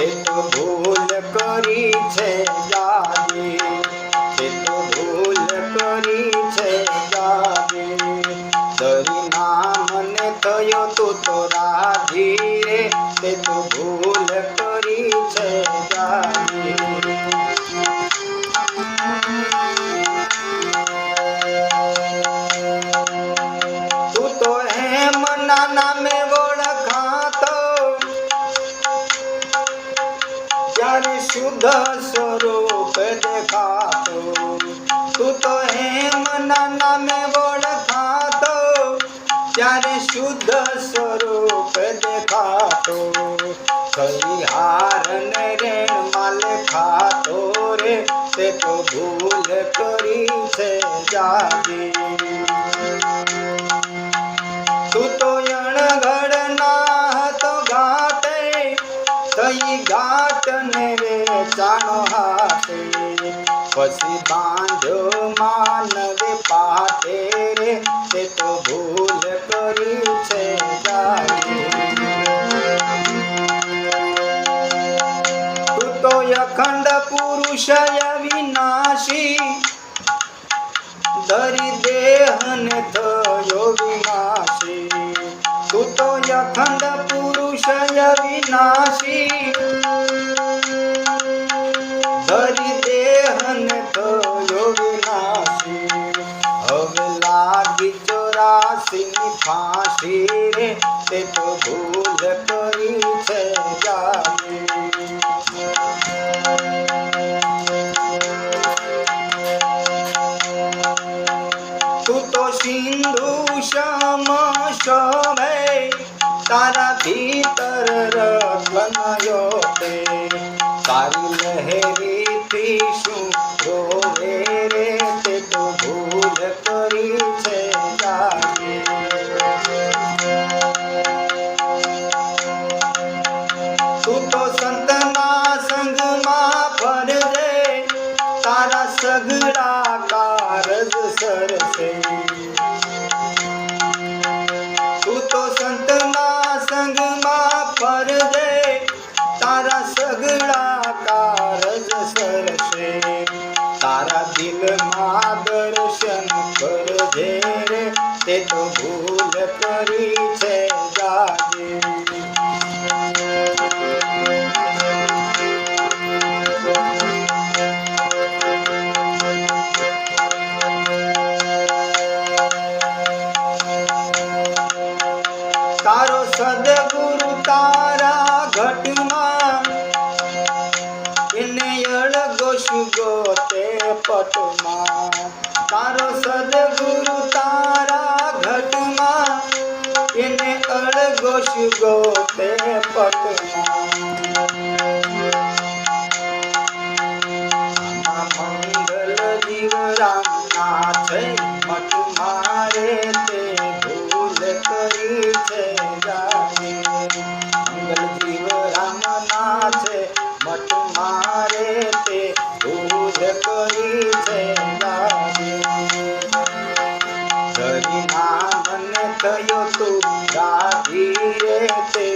એ તો ભૂલ કરી છે યાદે એ તો ભૂલ કરી છે યાદે દરિના રાધી રે તે તો ભૂલ ત્યારે શુદ્ધ સ્વરૂપ દેખાતો. તું તો હેમના નામે ઓળખાતો. ત્યારે શુદ્ધ સ્વરૂપ દેખાતો. કઈ હાર ને રેણ માલ ખાતો રે, તે તો ભૂલ કરી છે જાગી તઈ ગાંઠ ને રે ચાણો હાથે. પછી બાંધ્યો માનવે પાથે રે, તે તો ભૂલ કરી છે તું તો અખંડ પુરુષ વિનાશી ધરી દેહને થયો વિનાશી. તું તો અખંડ પુરુષ વિનાશી ચોરાસીની ફાંસી રે તે તો ભૂલ કરી છે તું તો સિંધુ શ્યામ શોભે, તારા ભીતર રત્નયો તે તારી લહેરીથી શું રોવે રે, તે તો ભૂલ કરી છે તું તો સંતના સંગમાં ફરજે તારા સગડા કારજ સરસે. તું તો સંતના સંગમાં ફરજે તારા સગડા કારજ સરસે. તારા દિલમાં દર્શન કરજે રે. તે તો ભૂલ કરી છે. તે પટમાં. તારો સદગુરુ તારા ઘટમાં, એને અળગો શુગો તે પટમાં મંગલ જીવ રામના છે મટ મારે ધરી ના મને થયો તું રાધી રે તે